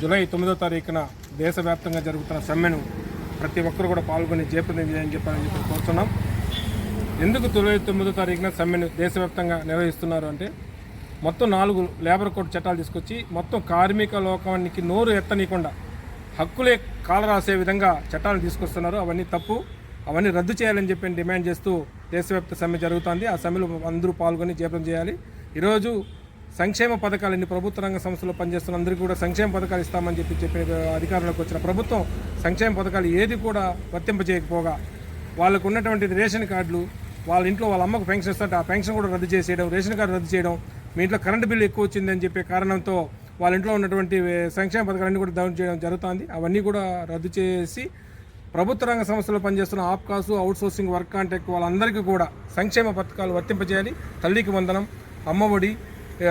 July తొమ్మిదో తారీఖున దేశవ్యాప్తంగా జరుగుతున్న సమ్మెను ప్రతి ఒక్కరు కూడా పాల్గొని జయప్రదం చేయాలని చెప్పాలని చెప్పి కోరుతున్నాం. ఎందుకు జూలై తొమ్మిదో తారీఖున సమ్మెను దేశవ్యాప్తంగా నిర్వహిస్తున్నారు అంటే మొత్తం నాలుగు లేబర్ కోడ్ చట్టాలు తీసుకొచ్చి మొత్తం కార్మిక లోకానికి నోరు ఎత్తనీయకుండా హక్కులే కాల రాసే విధంగా చట్టాలు తీసుకొస్తున్నారు. అవన్నీ తప్పు అవన్నీ రద్దు చేయాలని చెప్పి డిమాండ్ చేస్తూ దేశవ్యాప్త సమ్మె జరుగుతోంది. ఆ సమ్మెలో అందరూ పాల్గొని జయప్రదం చేయాలి. ఈరోజు సంక్షేమ పథకాలు ఇన్ని ప్రభుత్వ రంగ సంస్థలు పనిచేస్తున్న అందరికీ కూడా సంక్షేమ పథకాలు ఇస్తామని చెప్పి చెప్పిన అధికారంలోకి వచ్చిన ప్రభుత్వం సంక్షేమ పథకాలు ఏది కూడా వర్తింపజేయకపోగా వాళ్ళకు ఉన్నటువంటి రేషన్ కార్డులు వాళ్ళ ఇంట్లో వాళ్ళ అమ్మకు పెన్షన్ ఇస్తుంటే ఆ పెన్షన్ కూడా రద్దు చేసేయడం రేషన్ కార్డు రద్దు చేయడం మీ ఇంట్లో కరెంటు బిల్లు ఎక్కువ వచ్చిందని చెప్పే కారణంతో వాళ్ళ ఇంట్లో ఉన్నటువంటి సంక్షేమ పథకాలన్నీ కూడా డౌన్ చేయడం జరుగుతుంది. అవన్నీ కూడా రద్దు చేసి ప్రభుత్వ రంగ సంస్థలు పనిచేస్తున్న ఆప్కాసు అవుట్సోర్సింగ్ వర్క్ కాంటాక్ట్ వాళ్ళందరికీ కూడా సంక్షేమ పథకాలు వర్తింపజేయాలి. తల్లికి వందనం అమ్మఒడి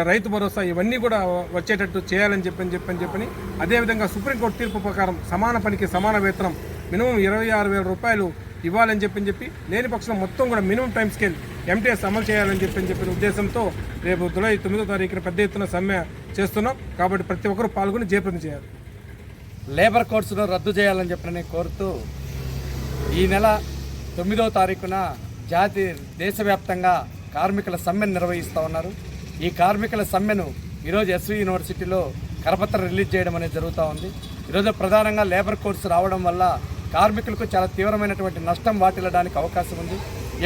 రైతు భరోసా ఇవన్నీ కూడా వచ్చేటట్టు చేయాలని చెప్పని చెప్పని చెప్పని అదేవిధంగా సుప్రీంకోర్టు తీర్పు ప్రకారం సమాన పనికి సమాన వేతనం మినిమం ఇరవై ఆరు వేల రూపాయలు ఇవ్వాలని చెప్పని చెప్పి లేని పక్షం మొత్తం కూడా మినిమం టైం స్కేల్ ఎంటీఎస్ అమలు చేయాలని చెప్పని చెప్పిన ఉద్దేశంతో రేపు జులై తొమ్మిదో తారీఖున పెద్ద ఎత్తున సమ్మె చేస్తున్నాం. కాబట్టి ప్రతి ఒక్కరూ పాల్గొని జయప్రదం చేయాలి. లేబర్ కోర్సును రద్దు చేయాలని చెప్పని కోరుతూ ఈ నెల తొమ్మిదో తారీఖున జాతి దేశవ్యాప్తంగా కార్మికుల సమ్మెను నిర్వహిస్తూ ఉన్నారు. ఈ కార్మికుల సమ్మెను ఈరోజు ఎస్వి యూనివర్సిటీలో కరపత్ర రిలీజ్ చేయడం అనేది జరుగుతూ ఉంది. ఈరోజు ప్రధానంగా లేబర్ కోర్సు రావడం వల్ల కార్మికులకు చాలా తీవ్రమైనటువంటి నష్టం వాటిల్లడానికి అవకాశం ఉంది.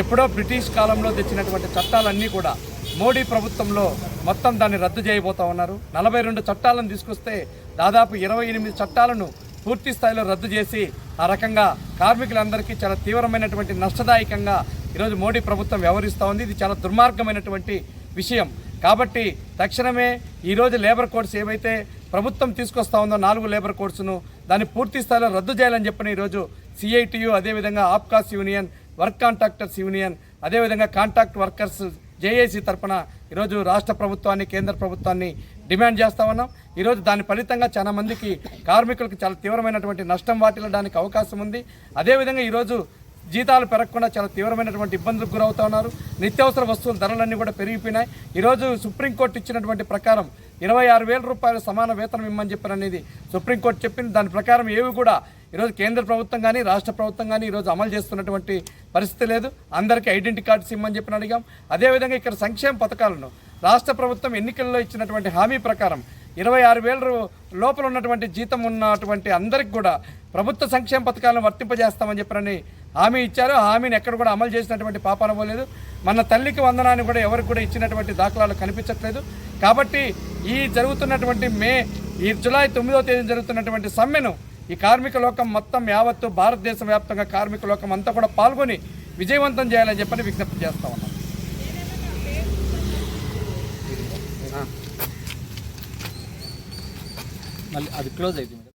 ఎప్పుడో బ్రిటిష్ కాలంలో తెచ్చినటువంటి చట్టాలన్నీ కూడా మోడీ ప్రభుత్వంలో మొత్తం దాన్ని రద్దు చేయబోతా ఉన్నారు. నలభై రెండు చట్టాలను తీసుకొస్తే దాదాపు ఇరవై ఎనిమిది చట్టాలను పూర్తి స్థాయిలో రద్దు చేసి ఆ రకంగా కార్మికులందరికీ చాలా తీవ్రమైనటువంటి నష్టదాయకంగా ఈరోజు మోడీ ప్రభుత్వం వ్యవహరిస్తూ ఉంది. ఇది చాలా దుర్మార్గమైనటువంటి విషయం. కాబట్టి తక్షణమే ఈరోజు లేబర్ కోడ్స్ ఏవైతే ప్రభుత్వం తీసుకొస్తా ఉందో నాలుగు లేబర్ కోడ్స్ను దాన్ని పూర్తి స్థాయిలో రద్దు చేయాలని చెప్పిన ఈరోజు సిఐటియు అదేవిధంగా APCOS union work contractors union అదేవిధంగా కాంట్రాక్ట్ వర్కర్స్ జేఏసీ తరఫున ఈరోజు రాష్ట్ర ప్రభుత్వాన్ని కేంద్ర ప్రభుత్వాన్ని డిమాండ్ చేస్తా ఉన్నాం. ఈరోజు దాని ఫలితంగా చాలా మందికి కార్మికులకు చాలా తీవ్రమైనటువంటి నష్టం వాటిల్లడానికి అవకాశం ఉంది. అదేవిధంగా ఈరోజు జీతాలు పెరగకుండా చాలా తీవ్రమైనటువంటి ఇబ్బందులకు గురవుతా ఉన్నారు. నిత్యావసర వస్తువుల ధరలన్నీ కూడా పెరిగిపోయినాయి. ఈరోజు సుప్రీంకోర్టు ఇచ్చినటువంటి ప్రకారం ఇరవై ఆరు వేల రూపాయలు సమాన వేతనం ఇమ్మని చెప్పారు అనేది సుప్రీంకోర్టు చెప్పింది. దాని ప్రకారం ఏవి కూడా ఈరోజు కేంద్ర ప్రభుత్వం కానీ రాష్ట్ర ప్రభుత్వం కానీ ఈరోజు అమలు చేస్తున్నటువంటి పరిస్థితి లేదు. అందరికీ ఐడెంటిటీ కార్డ్స్ ఇమ్మని చెప్పిన అడిగాం. అదేవిధంగా ఇక్కడ సంక్షేమ పథకాలను రాష్ట్ర ప్రభుత్వం ఎన్నికల్లో ఇచ్చినటువంటి హామీ ప్రకారం ఇరవై ఆరు వేల లోపల ఉన్నటువంటి జీతం ఉన్నటువంటి అందరికి కూడా ప్రభుత్వ సంక్షేమ పథకాలను వర్తింపజేస్తామని చెప్పారని హామీ ఇచ్చారు హామీని ఎక్కడ కూడా అమలు చేసినటువంటి పాపాన పోలేదు. మన తల్లికి వందనాన్ని కూడా ఎవరికి కూడా ఇచ్చినటువంటి దాఖలాలు కనిపించట్లేదు. కాబట్టి ఈ జరుగుతున్నటువంటి మే ఈ జులై తొమ్మిదో తేదీ జరుగుతున్నటువంటి సమ్మెను ఈ కార్మిక లోకం మొత్తం యావత్తు భారతదేశ వ్యాప్తంగా కార్మిక లోకం అంతా కూడా పాల్గొని విజయవంతం చేయాలని చెప్పని విజ్ఞప్తి చేస్తా ఉన్నాం. మళ్ళీ అది క్లోజ్ అయింది